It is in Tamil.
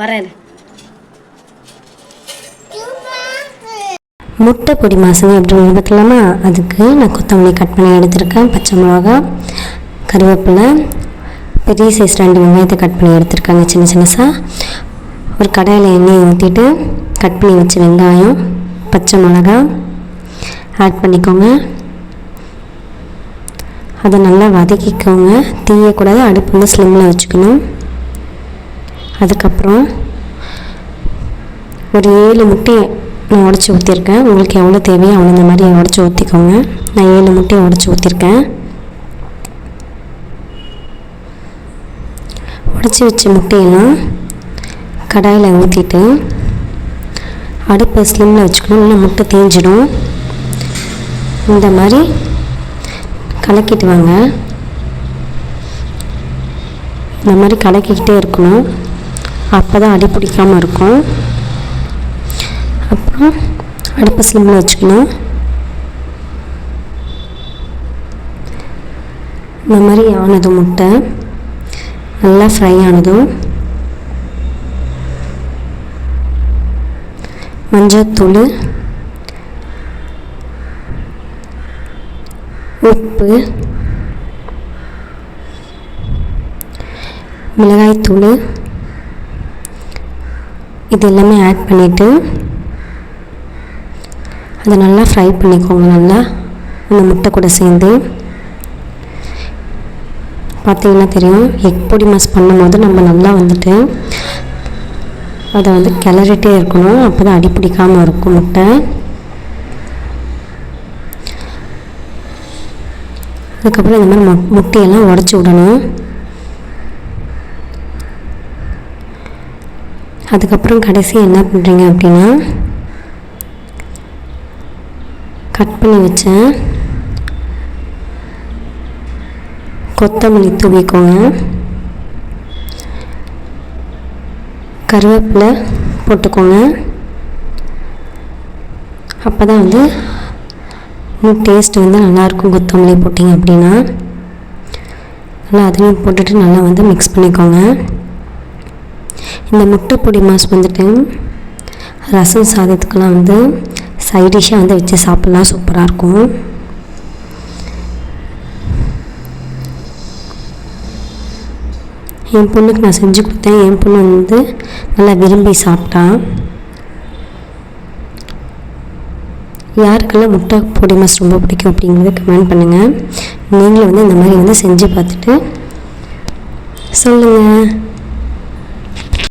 வரேன். முட்டை பொடி மாசம் எப்படி பார்த்துக்கலாமா அதுக்கு நான் கொத்தமல்லி கட் பண்ணி எடுத்திருக்கேன். பச்சை மிளகா கருவேப்பிலை பெரிய சைஸ் ரெண்டு வெங்காயத்தை கட் பண்ணி எடுத்திருக்காங்க சின்ன சின்னசாக ஒரு கடையில் எண்ணெயை ஊற்றிட்டு கட் பண்ணி வச்ச வெங்காயம் பச்சை மிளகா ஆட் பண்ணிக்கோங்க. அதை நல்லா வதக்கிக்கோங்க. தீயக்கூடாது அடுப்பு வந்து ஸ்லிம்மில் வச்சுக்கணும். அதுக்கப்புறம் ஒரு ஏழு முட்டையை நான் உடச்சி ஊற்றிருக்கேன் உங்களுக்கு எவ்வளோ தேவையோ அவ்வளோ இந்த மாதிரி உடச்சி ஊற்றிக்கோங்க நான் ஏழு முட்டையை உடச்சி ஊற்றிருக்கேன் உடச்சி வச்ச முட்டையெல்லாம் கடாயில் ஊற்றிட்டு அடுப்பை ஸ்லிம்மில் வச்சுக்கணும். இல்லை முட்டை தேஞ்சிடும். இந்த மாதிரி கலக்கிட்டு வாங்க. இந்த மாதிரி கலக்கிக்கிட்டே இருக்கணும். அப்போ தான் அடி பிடிக்காமல் இருக்கும். அப்புறம் அடுப்பு ஸ்லிம்மில் வச்சுக்கணும். இந்த மாதிரி ஆனதும் முட்டை. நல்லா ஃப்ரை ஆனதும். மஞ்சத்தூள் உப்பு. மிளகாய்த்தூள். இது எல்லாமே ஆட் பண்ணிவிட்டு அதை நல்லா ஃப்ரை பண்ணிக்கோங்க நல்லா. அந்த முட்டை கூட சேர்ந்து. பார்த்தீங்கன்னா தெரியும் எக் பொடி மாஸ் பண்ணும்போது நம்ம நல்லா வந்துட்டு அதை வந்து கிளறிட்டே இருக்கணும். அப்போ தான் அடிப்பிடிக்காமல் இருக்கும் முட்டை. அதுக்கப்புறம் இந்த மாதிரி மு முட்டையெல்லாம் உடச்சி விடணும். அதுக்கப்புறம் கடைசி என்ன பண்ணுறீங்க அப்படின்னா கட் பண்ணி வச்சேன் கொத்தமல்லி தூவிக்கோங்க. கருவேப்பிலை போட்டுக்கோங்க. அப்போ தான் வந்து இன்னும் டேஸ்ட் வந்து நல்லாயிருக்கும் கொத்தமல்லி போட்டிங்க அப்படின்னா. நல்லா அதையும் போட்டுட்டு நல்லா வந்து மிக்ஸ் பண்ணிக்கோங்க. இந்த முட்டை பொடி மாஸ் வந்துட்டு ரசம் சாதத்துக்கெல்லாம் வந்து சைட் டிஷ்ஷாக வந்து வச்சு சாப்பிட்லாம். சூப்பராக இருக்கும். என் பொண்ணுக்கு நான் செஞ்சு கொடுத்தேன். என் பொண்ணு வந்து நல்லா விரும்பி சாப்பிட்டா. யாருக்கெல்லாம் முட்டை பொடி மாஸ் ரொம்ப பிடிக்கும் அப்படிங்கிறத கமெண்ட் பண்ணுங்கள் நீங்களும் வந்து இந்த மாதிரி வந்து செஞ்சு பார்த்துட்டு சொல்லுங்கள்